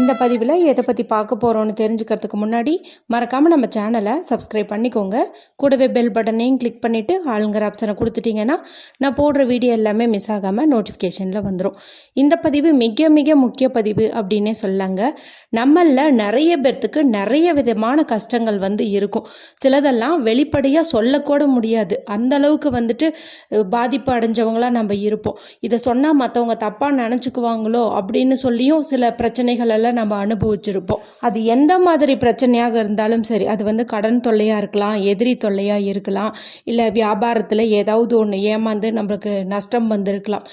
இந்த பதிவில் எதை பற்றி பார்க்க போகிறோன்னு தெரிஞ்சுக்கிறதுக்கு முன்னாடி மறக்காமல் நம்ம சேனலை சப்ஸ்கிரைப் பண்ணிக்கோங்க. கூடவே பெல் பட்டனையும் கிளிக் பண்ணிவிட்டு ஆளுங்கிற ஆப்ஷனை கொடுத்துட்டிங்கன்னா நான் போடுற வீடியோ எல்லாமே மிஸ் ஆகாமல் நோட்டிஃபிகேஷனில் வந்துடும் இந்த பதிவு மிக மிக முக்கிய பதிவு அப்படின்னே சொல்லாங்க நம்மளில் நிறைய பேர்த்துக்கு நிறைய விதமான கஷ்டங்கள் வந்து இருக்கும். சிலதெல்லாம் வெளிப்படையாக சொல்லக்கூட முடியாது. அந்த அளவுக்கு வந்துட்டு பாதிப்பு அடைஞ்சவங்களாக நம்ம இருப்போம். இதை சொன்னால் மற்றவங்க தப்பாக நினச்சிக்குவாங்களோ அப்படின்னு சொல்லியும் சில பிரச்சனைகள் எல்லாம் நம்ம அனுபவிச்சிருப்போம். அது எந்த மாதிரி பிரச்சனையாக இருந்தாலும் சரி அது வந்து கடன் தொல்லையாக இருக்கலாம் எதிரி தொல்லையாக இருக்கலாம் இல்லை வியாபாரத்தில் ஏதாவது ஒன்று ஏமாந்து நம்மளுக்கு நஷ்டம் வந்திருக்கலாம்.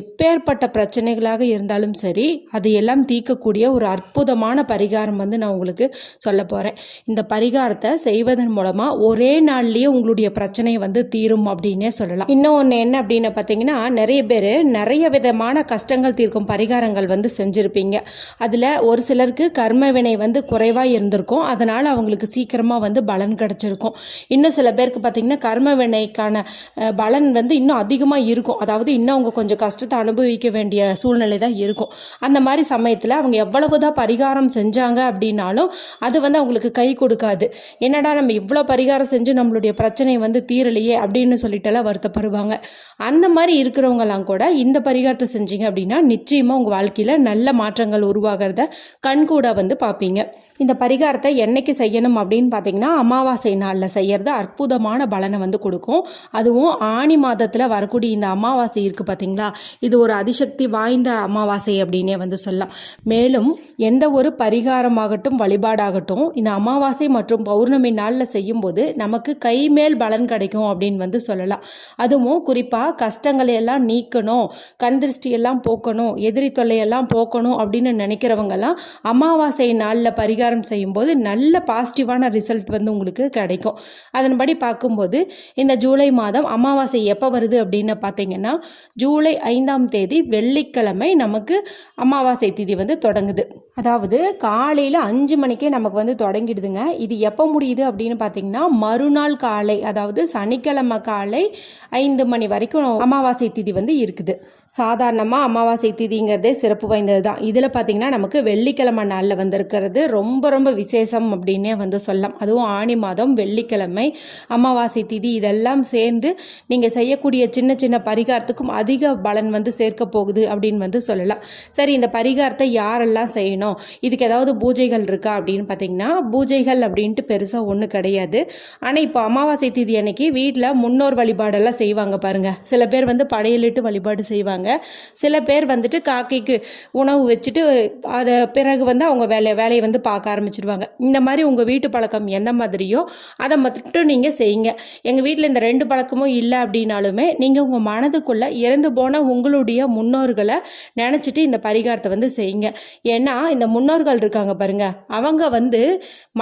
எப்பேற்பட்ட பிரச்சனைகளாக இருந்தாலும் சரி அது எல்லாம் தீர்க்கக்கூடிய ஒரு அற்புதமான பரிகாரம் வந்து நான் உங்களுக்கு சொல்ல போகிறேன் இந்த பரிகாரத்தை செய்வதன் மூலமாக ஒரே நாள்லேயே உங்களுடைய பிரச்சனை வந்து தீரும் அப்படின்னே சொல்லலாம். இன்னும் ஒன்று என்ன அப்படின்னு பார்த்தீங்கன்னா நிறைய பேர் நிறைய விதமான கஷ்டங்கள் தீர்க்கும் பரிகாரங்கள் வந்து செஞ்சுருப்பீங்க. அதில் ஒரு சிலருக்கு கர்ம வினை வந்து குறைவாக இருந்திருக்கும். அதனால் அவங்களுக்கு சீக்கிரமாக வந்து பலன் கிடச்சிருக்கும். இன்னும் சில பேருக்கு பார்த்தீங்கன்னா கர்ம வினைக்கான பலன் வந்து இன்னும் அதிகமாக இருக்கும். அதாவது இன்னும் அவங்க கொஞ்சம் கஷ்டத்தை அனுபவிக்க வேண்டிய சூழ்நிலை தான் இருக்கும். அந்த மாதிரி சமயத்தில் அவங்க எவ்வளவு தான் பரிகாரம் செஞ்சாங்க அப்படின்னாலும் அது வந்து அவங்களுக்கு கை கொடுக்காது. என்னடா நம்ம இவ்வளோ பரிகாரம் செஞ்சு நம்மளுடைய பிரச்சனை வந்து தீரலையே அப்படின்னு சொல்லிட்டுலாம் வருத்தப்படுவாங்க. அந்த மாதிரி இருக்கிறவங்கலாம் கூட இந்த பரிகாரத்தை செஞ்சீங்க அப்படின்னா நிச்சயமாக உங்கள் வாழ்க்கையில் நல்ல மாற்றங்கள் உருவாகிறத கண்கூட வந்து பார்ப்பீங்க. இந்த பரிகாரத்தை என்னைக்கு செய்யணும் அப்படின்னு பார்த்தீங்கன்னா அமாவாசை நாளில் செய்கிறது அற்புதமான பலனை வந்து கொடுக்கும். அதுவும் ஆணி மாதத்தில் வரக்கூடிய இந்த அமாவாசை இருக்குது பார்த்தீங்களா? இது ஒரு அதிசக்தி வாய்ந்த அமாவாசை அப்படின்னே வந்து சொல்லலாம். மேலும் எந்த ஒரு பரிகாரமாகட்டும் வழிபாடாகட்டும் இந்த அமாவாசை மற்றும் பௌர்ணமி நாளில் செய்யும்போது நமக்கு கைமேல் பலன் கிடைக்கும் அப்படின்னு வந்து சொல்லலாம். அதுவும் குறிப்பாக கஷ்டங்களை எல்லாம் நீக்கணும் கண் திருஷ்டியெல்லாம் போக்கணும் எதிரி தொல்லையெல்லாம் போக்கணும் அப்படின்னு நினைக்கிறவங்க நினைக்கிறவங்கெல்லாம் அமாவாசை நாளில் பரிகாரம் செய்யும்போது நல்ல பாசிட்டிவான ரிசல்ட் வந்து உங்களுக்கு கிடைக்கும். அதன்படி பார்க்கும்போது இந்த ஜூலை மாதம் அமாவாசை எப்போ வருது அப்படின்னு பார்த்தீங்கன்னா ஜூலை ஐந்தாம் தேதி வெள்ளிக்கிழமை நமக்கு அமாவாசை திதி வந்து தொடங்குது. அதாவது காலையில் அஞ்சு மணிக்கே நமக்கு வந்து தொடங்கிடுதுங்க. இது எப்போ முடியுது அப்படின்னு பார்த்தீங்கன்னா மறுநாள் காலை அதாவது சனிக்கிழமை காலை ஐந்து மணி வரைக்கும் அமாவாசை திதி வந்து இருக்குது. சாதாரணமாக அமாவாசை திதிங்கிறதே சிறப்பு வாய்ந்தது தான் இதில் பார்த்தீங்கன்னா நமக்கு வெள்ளிக்கிழமை நாளில் வந்திருக்கிறது. ரொம்ப ரொம்ப விசேஷம் அப்படின்னே வந்து சொல்லலாம். அதுவும் ஆணி மாதம் வெள்ளிக்கிழமை அமாவாசை திதி இதெல்லாம் சேர்ந்து நீங்கள் செய்யக்கூடிய சின்ன சின்ன பரிகாரத்துக்கும் அதிக பலன் வந்து சேர்க்க போகுது அப்படின்னு வந்து சொல்லலாம். சரி இந்த பரிகாரத்தை யாரெல்லாம் செய்யணும்? இதுக்கு ஏதாவது பூஜைகள் இருக்கா அப்படின்னு பார்த்தீங்கன்னா பூஜைகள் அப்படின்ட்டு பெருசாக ஒன்றும் கிடையாது. ஆனால் இப்போ அமாவாசை திதி அன்னைக்கு வீட்டில் முன்னோர் வழிபாடெல்லாம் செய்வாங்க பாருங்க. சில பேர் வந்து படையலிட்டு வழிபாடு செய்வாங்க. சில பேர் வந்துட்டு காக்கைக்கு உணவு வச்சுட்டு அதை பிறகு வந்து அவங்க வேலையை வேலையை வந்து பார்க்க ஆரம்பிச்சிடுவாங்க இந்த மாதிரி உங்கள் வீட்டு பழக்கம் எந்த மாதிரியோ அதை மட்டும் நீங்கள் செய்யுங்க. எங்கள் வீட்டில் இந்த ரெண்டு பழக்கமும் இல்லை அப்படின்னாலுமே நீங்கள் உங்கள் மனதுக்குள்ளே இறந்து போன உங்களுடைய முன்னோர்களை நினச்சிட்டு இந்த பரிகாரத்தை வந்து செய்யுங்க. ஏன்னா இந்த முன்னோர்கள் இருக்காங்க பாருங்கள் அவங்க வந்து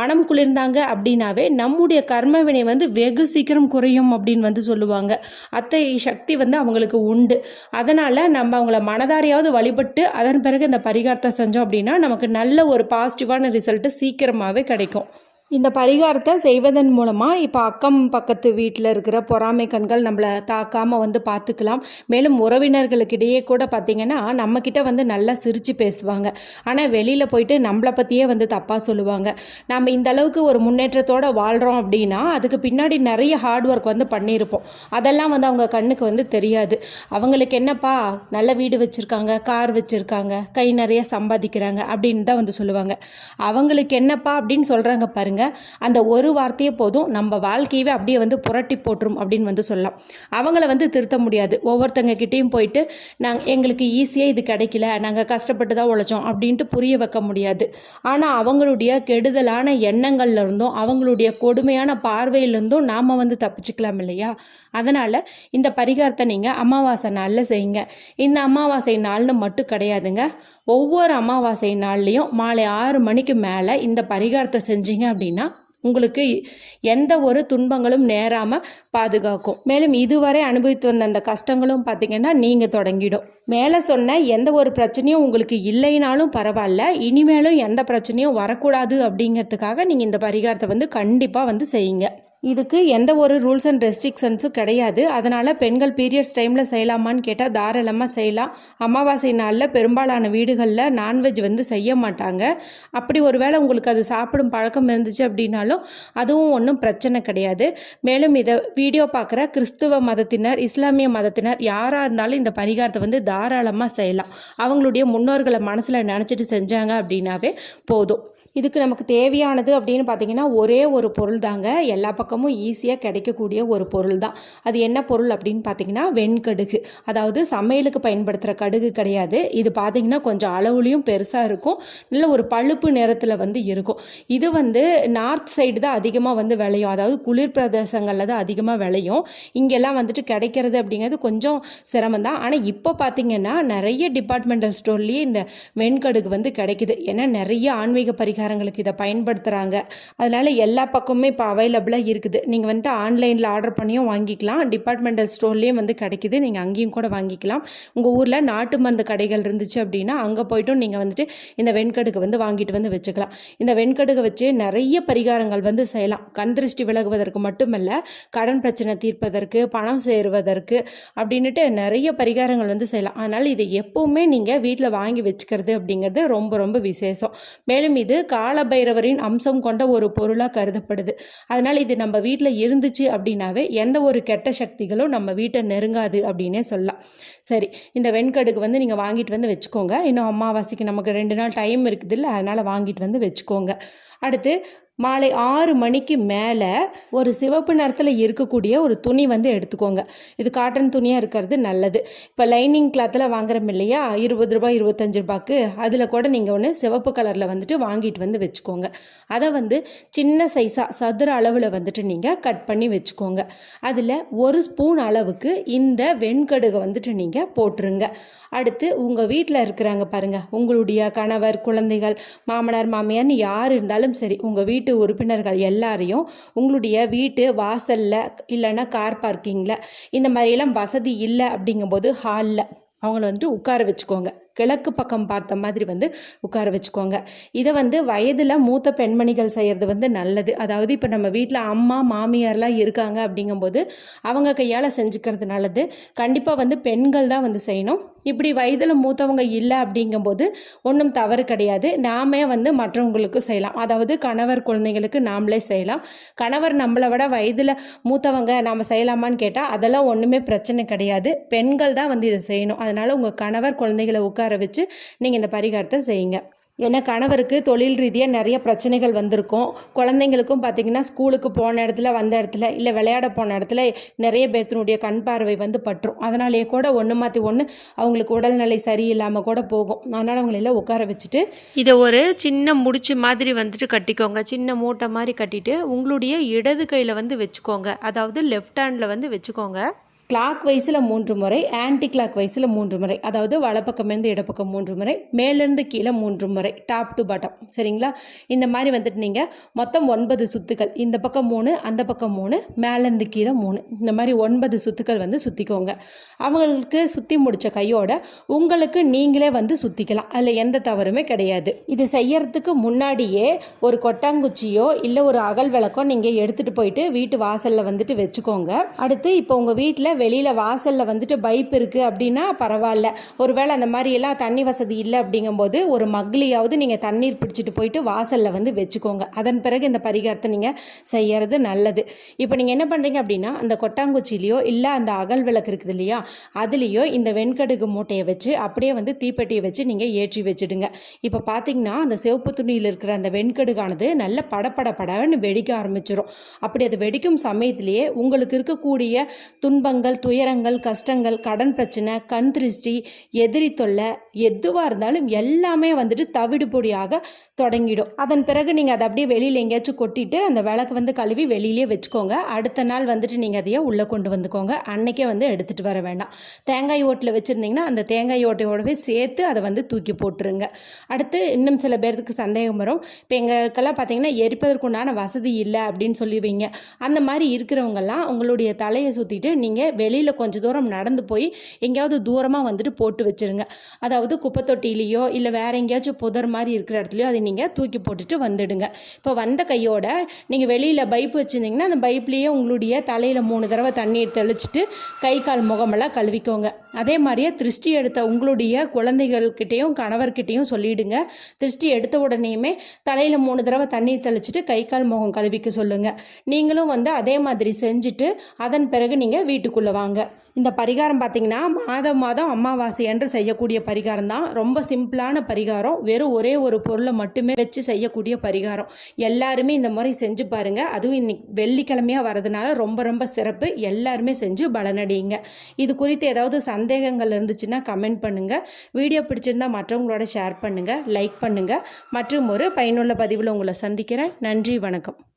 மனம் குளிர்ந்தாங்க அப்படின்னாவே நம்முடைய கர்ம வினை வந்து வெகு சீக்கிரம் குறையும் அப்படின்னு வந்து சொல்லுவாங்க. அத்தை சக்தி வந்து அவங்களுக்கு உண்டு. அதனால் நம்ம அவங்கள மனதாரியாவது வழிபட்டு அதன் பிறகு இந்த பரிகாரத்தை செஞ்சோம் அப்படி நமக்கு நல்ல ஒரு பாசிட்டிவான ரிசல்ட்டு சீக்கிரமாகவே கிடைக்கும். இந்த பரிகாரத்தை செய்வதன் மூலமாக இப்போ அக்கம் பக்கத்து வீட்டில் இருக்கிற பொறாமை கண்கள் நம்மளை தாக்காமல் வந்து பார்த்துக்கலாம் மேலும் உறவினர்களுக்கிடையே கூட பார்த்திங்கன்னா நம்மக்கிட்ட வந்து நல்லா சிரித்து பேசுவாங்க. ஆனால் வெளியில் போயிட்டு நம்மளை பற்றியே வந்து தப்பாக சொல்லுவாங்க. நம்ம இந்த அளவுக்கு ஒரு முன்னேற்றத்தோடு வாழ்கிறோம் அப்படின்னா அதுக்கு பின்னாடி நிறைய ஹார்ட் ஒர்க் வந்து பண்ணியிருப்போம். அதெல்லாம் வந்து அவங்க கண்ணுக்கு வந்து தெரியாது. அவங்களுக்கு என்னப்பா நல்ல வீடு வச்சுருக்காங்க கார் வச்சுருக்காங்க கை நிறைய சம்பாதிக்கிறாங்க அப்படின்னு தான் வந்து சொல்லுவாங்க. அவங்களுக்கு என்னப்பா அப்படின்னு சொல்கிறாங்க பாருங்க. அந்த ஒரு வார்த்தையே போதும். நம்ம வாழ்க்கையவே அப்படியே வந்து புரட்டி போட்டுரும் அப்படின்னு வந்து சொல்லலாம். அவங்கள வந்து திருத்த முடியாது. ஒவ்வொருத்தங்க கிட்டேயும் போயிட்டு நாங்கள் எங்களுக்கு ஈஸியாக இது கிடைக்கல. நாங்கள் கஷ்டப்பட்டு தான் உழைச்சோம். அப்படின்ட்டு புரிய வைக்க முடியாது. ஆனால் அவங்களுடைய கெடுதலான எண்ணங்கள்ல இருந்தும் அவங்களுடைய கொடுமையான பார்வையிலிருந்தும் நாம் வந்து தப்பிச்சுக்கலாம் இல்லையா? அதனால் இந்த பரிகாரத்தை நீங்கள் அமாவாசை நாளில் செய்யுங்க. இந்த அமாவாசை நாள்னு மட்டும் கிடையாதுங்க. ஒவ்வொரு அமாவாசை நாள்லேயும் மாலை ஆறு மணிக்கு மேலே இந்த பரிகாரத்தை செஞ்சீங்க அப்படின்னா உங்களுக்கு எந்த ஒரு துன்பங்களும் நேராமல் பாதுகாக்கும். மேலும் இதுவரை அனுபவித்து வந்த அந்த கஷ்டங்களும் பார்த்தீங்கன்னா நீங்கள் தொடங்கிடும். மேலே சொன்ன எந்த ஒரு பிரச்சனையும் உங்களுக்கு இல்லைனாலும் பரவாயில்ல. இனிமேலும் எந்த பிரச்சனையும் வரக்கூடாது அப்படிங்கிறதுக்காக நீங்கள் இந்த பரிகாரத்தை வந்து கண்டிப்பாக வந்து செய்யுங்க. இதுக்கு எந்த ஒரு ரூல்ஸ் அண்ட் ரெஸ்ட்ரிக்ஷன்ஸும் கிடையாது. அதனால் பெண்கள் பீரியட்ஸ் டைமில் செய்யலாமான்னு கேட்டால் தாராளமாக செய்யலாம். அமாவாசை நாளில் பெரும்பாலான வீடுகளில் நான்வெஜ் வந்து செய்ய மாட்டாங்க. அப்படி ஒருவேளை உங்களுக்கு அது சாப்பிடும் பழக்கம் இருந்துச்சு அப்படின்னாலும் அதுவும் ஒன்றும் பிரச்சனை கிடையாது. மேலும் இதை வீடியோ பார்க்குற கிறிஸ்துவ மதத்தினர் இஸ்லாமிய மதத்தினர் யாராக இருந்தாலும் இந்த பரிகாரத்தை வந்து தாராளமாக செய்யலாம். அவங்களுடைய முன்னோர்களை மனசில் நினச்சிட்டு செஞ்சாங்க அப்படின்னாவே போதும். இதுக்கு நமக்கு தேவையானது அப்படின்னு பார்த்தீங்கன்னா ஒரே ஒரு பொருள் தாங்க. எல்லா பக்கமும் ஈஸியாக கிடைக்கக்கூடிய ஒரு பொருள் தான். அது என்ன பொருள் அப்படின்னு பார்த்தீங்கன்னா வெண்கடுகு. அதாவது சமையலுக்கு பயன்படுத்துகிற கடுகு கிடையாது. இது பார்த்தீங்கன்னா கொஞ்சம் அளவுலையும் பெருசாக இருக்கும். நல்ல ஒரு பழுப்பு நிறத்தில் வந்து இருக்கும். இது வந்து நார்த் சைடு தான் அதிகமாக வந்து விளையும். அதாவது குளிர் பிரதேசங்களில் தான் அதிகமாக விளையும். இங்கெல்லாம் வந்துட்டு கிடைக்கிறது அப்படிங்கிறது கொஞ்சம் சிரமம் தான். ஆனால் இப்போ பார்த்தீங்கன்னா நிறைய டிபார்ட்மெண்டல் ஸ்டோர்லேயே இந்த வெண்கடுகு வந்து கிடைக்குது. ஏன்னா நிறைய ஆன்மீக பரிகாரம் பரிகாரங்களுக்கு இதை பயன்படுத்துகிறாங்க அதனால் எல்லா பக்கமுமே இப்போ அவைலபிளாக இருக்குது. நீங்கள் வந்துட்டு ஆன்லைனில் ஆர்டர் பண்ணியும் வாங்கிக்கலாம். டிபார்ட்மெண்டல் ஸ்டோர்லேயும் வந்து கிடைக்குது. நீங்கள் அங்கேயும் கூட வாங்கிக்கலாம். உங்கள் ஊரில் நாட்டு மருந்து கடைகள் இருந்துச்சு அப்படின்னா அங்கே போய்ட்டும் நீங்கள் வந்துட்டு இந்த வெண்கடுகு வந்து வாங்கிட்டு வந்து வச்சுக்கலாம். இந்த வெண்கடுக்கு வச்சு நிறைய பரிகாரங்கள் வந்து செய்யலாம். கண் திருஷ்டி விலகுவதற்கு மட்டுமல்ல கடன் பிரச்சனை தீர்ப்பதற்கு பணம் சேருவதற்கு அப்படின்னுட்டு நிறைய பரிகாரங்கள் வந்து செய்யலாம். அதனால் இதை எப்பவுமே நீங்கள் வீட்டில் வாங்கி வச்சுக்கிறது அப்படிங்கிறது ரொம்ப ரொம்ப விசேஷம். மேலும் இது காலபைரவரின் அம்சம் கொண்ட ஒரு பொருளாக கருதப்படுது. அதனால் இது நம்ம வீட்டில் இருந்துச்சு அப்படின்னாவே எந்த ஒரு கெட்ட சக்திகளும் நம்ம வீட்டை நெருங்காது அப்படின்னே சொல்லலாம். சரி இந்த வெண்கடுக்கு வந்து நீங்கள் வாங்கிட்டு வந்து வச்சுக்கோங்க. இன்னும் அமாவாசைக்கு நமக்கு ரெண்டு நாள் டைம் இருக்குது இல்லை அதனால் வாங்கிட்டு வந்து வச்சுக்கோங்க. அடுத்து மாலை ஆறு மணிக்கு மேலே ஒரு சிவப்பு நிறத்தில் இருக்கக்கூடிய ஒரு துணி வந்து எடுத்துக்கோங்க. இது காட்டன் துணியாக இருக்கிறது நல்லது. இப்போ லைனிங் கிளாத்தில் வாங்குறோம் இல்லையா? இருபது ரூபாய் இருபத்தஞ்சு ரூபாய்க்கு. அதில் கூட நீங்கள் ஒன்று சிவப்பு கலரில் வந்துட்டு வாங்கிட்டு வந்து வச்சுக்கோங்க. அதை வந்து சின்ன சைஸாக சதுர அளவில் வந்துட்டு நீங்கள் கட் பண்ணி வச்சுக்கோங்க. அதில் ஒரு ஸ்பூன் அளவுக்கு இந்த வெண்கடுகை வந்துட்டு நீங்கள் போட்டுருங்க. அடுத்து உங்கள் வீட்டில் இருக்கிறாங்க பாருங்கள் உங்களுடைய கணவர் குழந்தைகள் மாமனார் மாமியார்னு யார் இருந்தாலும் சரி உங்கள் வீட்டு வீட்டு உறுப்பினர்கள் எல்லாரையும் உங்களுடைய வீட்டு வாசலில் இல்லைன்னா கார் பார்க்கிங்கில் இந்த மாதிரியெல்லாம் வசதி இல்லை அப்படிங்கும்போது ஹாலில் அவங்கள வந்துட்டு உட்கார வச்சுக்கோங்க. கிழக்கு பக்கம் பார்த்த மாதிரி வந்து உட்கார வச்சுக்கோங்க. இதை வந்து வயதில் மூத்த பெண்மணிகள் செய்கிறது வந்து நல்லது. அதாவது இப்போ நம்ம வீட்டில் அம்மா மாமியார்லாம் இருக்காங்க அப்படிங்கும்போது அவங்க கையால் செஞ்சுக்கிறது நல்லது. கண்டிப்பாக வந்து பெண்கள் தான் வந்து செய்யணும். இப்படி வயதில் மூத்தவங்க இல்லை அப்படிங்கும்போது ஒன்றும் தவறு கிடையாது. நாமே வந்து மற்றவங்களுக்கு செய்யலாம். அதாவது கணவர் குழந்தைங்களுக்கு நாமளே செய்யலாம். கணவர் நம்மளை விட வயதில் மூத்தவங்க நாம் செய்யலாமான்னு கேட்டால் அதெல்லாம் ஒன்றுமே பிரச்சனை கிடையாது. பெண்கள் தான் வந்து இதை செய்யணும். அதனால் உங்கள் கணவர் குழந்தைகளை உட்கார உட்கார வச்சு நீங்கள் இந்த பரிகாரத்தை செய்யுங்க. ஏன்னா கணவருக்கு தொழில் ரீதியாக நிறைய பிரச்சனைகள் வந்திருக்கும். குழந்தைங்களுக்கும் பார்த்தீங்கன்னா ஸ்கூலுக்கு போன இடத்துல வந்த இடத்துல இல்லை விளையாட போன இடத்துல நிறைய பேர்த்தினுடைய கண் பார்வை வந்து பற்றும். அதனாலேயே கூட ஒன்று மாற்றி ஒன்று அவங்களுக்கு உடல்நிலை சரியில்லாமல் கூட போகும். அதனால் அவங்களெல்லாம் உட்கார வச்சுட்டு இதை ஒரு சின்ன முடிச்சு மாதிரி வந்துட்டு கட்டிக்கோங்க. சின்ன மூட்டை மாதிரி கட்டிட்டு உங்களுடைய இடது கையில் வந்து வச்சுக்கோங்க. அதாவது லெஃப்ட் ஹேண்டில் வந்து வச்சுக்கோங்க. கிளாக் வைஸில் மூன்று முறை ஆன்டி கிளாக் வைஸில் மூன்று முறை அதாவது வலப்பக்கமேருந்து இடப்பக்கம் மூன்று முறை மேலேருந்து கீழே மூன்று முறை டாப் டு பாட்டம் சரிங்களா? இந்த மாதிரி வந்துட்டு நீங்கள் மொத்தம் ஒன்பது சுத்துக்கள். இந்த பக்கம் மூணு அந்த பக்கம் மூணு மேலேருந்து கீழே மூணு. இந்த மாதிரி ஒன்பது சுத்துக்கள் வந்து சுற்றிக்கோங்க அவங்களுக்கு சுற்றி முடித்த கையோட உங்களுக்கு நீங்களே வந்து சுற்றிக்கலாம் அதில் எந்த தவறுமே கிடையாது. இது செய்யறதுக்கு முன்னாடியே ஒரு கொட்டாங்குச்சியோ இல்லை ஒரு அகல் விளக்கோ நீங்கள் எடுத்துகிட்டு போயிட்டு வீட்டு வாசலில் வந்துட்டு வச்சுக்கோங்க. அடுத்து இப்போ உங்கள் வீட்டில் வெளியில் வாசலில் வந்துட்டு பைப் இருக்குது அப்படின்னா பரவாயில்ல. ஒருவேளை அந்த மாதிரி எல்லாம் தண்ணி வசதி இல்லை அப்படிங்கும்போது ஒரு மக்லியாவது நீங்கள் தண்ணீர் பிடிச்சிட்டு போயிட்டு வாசலில் வந்து வச்சுக்கோங்க. அதன் பிறகு இந்த பரிகாரத்தை நீங்கள் செய்கிறது நல்லது. இப்போ நீங்கள் என்ன பண்ணுறீங்க அப்படின்னா அந்த கொட்டாங்குச்சிலையோ இல்லை அந்த அகல் விளக்கு இருக்குது இல்லையா அதுலேயோ இந்த வெண்கடுகு மூட்டையை வச்சு அப்படியே வந்து தீப்பெட்டியை வச்சு நீங்கள் ஏற்றி வச்சுடுங்க. இப்போ பார்த்தீங்கன்னா அந்த சிவப்பு துணியில் இருக்கிற அந்த வெண்கடுகானது நல்ல படபட படன்னு வெடிக்க ஆரம்பிச்சிடும் அப்படி அது வெடிக்கும் சமயத்திலேயே உங்களுக்கு இருக்கக்கூடிய துன்பங்கள் துயரங்கள் கஷ்டங்கள் கடன் பிரச்சனை கண் திருஷ்டி எதிரி தொல்லை எதுவாக இருந்தாலும் எல்லாமே வந்துட்டு தவிடு பொடியாக தொடங்கிடும். அதன் பிறகு நீங்கள் அதை அப்படியே வெளியில் எங்கேயாச்சும் கொட்டிட்டு அந்த விளக்கு வந்து கழுவி வெளியிலே வச்சுக்கோங்க. அடுத்த நாள் வந்துட்டு நீங்கள் அதையே உள்ளே கொண்டு வந்துக்கோங்க. அன்னைக்கே வந்து எடுத்துகிட்டு வர வேண்டாம். தேங்காய் ஓட்டில் வச்சுருந்தீங்கன்னா அந்த தேங்காய் ஓட்டையோடவே சேர்த்து அதை வந்து தூக்கி போட்டுருங்க. அடுத்து இன்னும் சில பேர்த்துக்கு சந்தேகம் வரும். இப்போ எங்களுக்கெல்லாம் பார்த்தீங்கன்னா எரிப்பதற்குண்டான வசதி இல்லை அப்படின்னு சொல்லுவீங்க. அந்த மாதிரி இருக்கிறவங்கெல்லாம் உங்களுடைய தலையை சுற்றிட்டு நீங்கள் வெளியில் கொஞ்சம் தூரம் நடந்து போய் எங்கேயாவது தூரமாக வந்துட்டு போட்டு வச்சிருங்க. அதாவது குப்பை தொட்டிலேயோ இல்லை வேறு எங்கேயாச்சும் புதர் மாதிரி இருக்கிற இடத்துலையோ அதை நீங்கள் தூக்கி போட்டுட்டு வந்துடுங்க. இப்போ வந்த கையோட நீங்கள் வெளியில் பைப் வச்சுருந்தீங்கன்னா அந்த பைப்லேயே உங்களுடைய தலையில் மூணு தடவை தண்ணீர் தெளிச்சிட்டு கை கால் முகமெல்லாம் கழுவிக்கோங்க. அதே மாதிரியே திருஷ்டி எடுத்த உங்களுடைய குழந்தைகள்கிட்டையும் கணவர்கிட்டையும் சொல்லிவிடுங்க திருஷ்டி எடுத்த உடனேயுமே தலையில் மூணு தடவை தண்ணீர் தெளிச்சிட்டு கை கால் முகம் கழுவிக்க சொல்லுங்கள் நீங்களும் வந்து அதே மாதிரி செஞ்சுட்டு அதன் பிறகு நீங்கள் வீட்டுக்குள்ளே வாங்க இந்த பரிகாரம் பார்த்தீங்கன்னா மாதம் மாதம் அமாவாசை என்று செய்யக்கூடிய பரிகாரம் தான் ரொம்ப சிம்பிளான பரிகாரம். வெறும் ஒரே ஒரு பொருளை மட்டுமே வச்சு செய்யக்கூடிய பரிகாரம். எல்லாருமே இந்த மாதிரி செஞ்சு பாருங்க. அதுவும் இன்னைக்கு வெள்ளிக்கிழமையாக வரதுனால ரொம்ப ரொம்ப சிறப்பு. எல்லாருமே செஞ்சு பலனடையுங்க. இது குறித்து ஏதாவது சந்தேகங்கள் இருந்துச்சுன்னா கமெண்ட் பண்ணுங்க. வீடியோ பிடிச்சிருந்தா மற்றவங்களோட ஷேர் பண்ணுங்க. லைக் பண்ணுங்க. மற்றும் ஒரு பயனுள்ள பதிவில் உங்களை சந்திக்கிறேன். நன்றி வணக்கம்.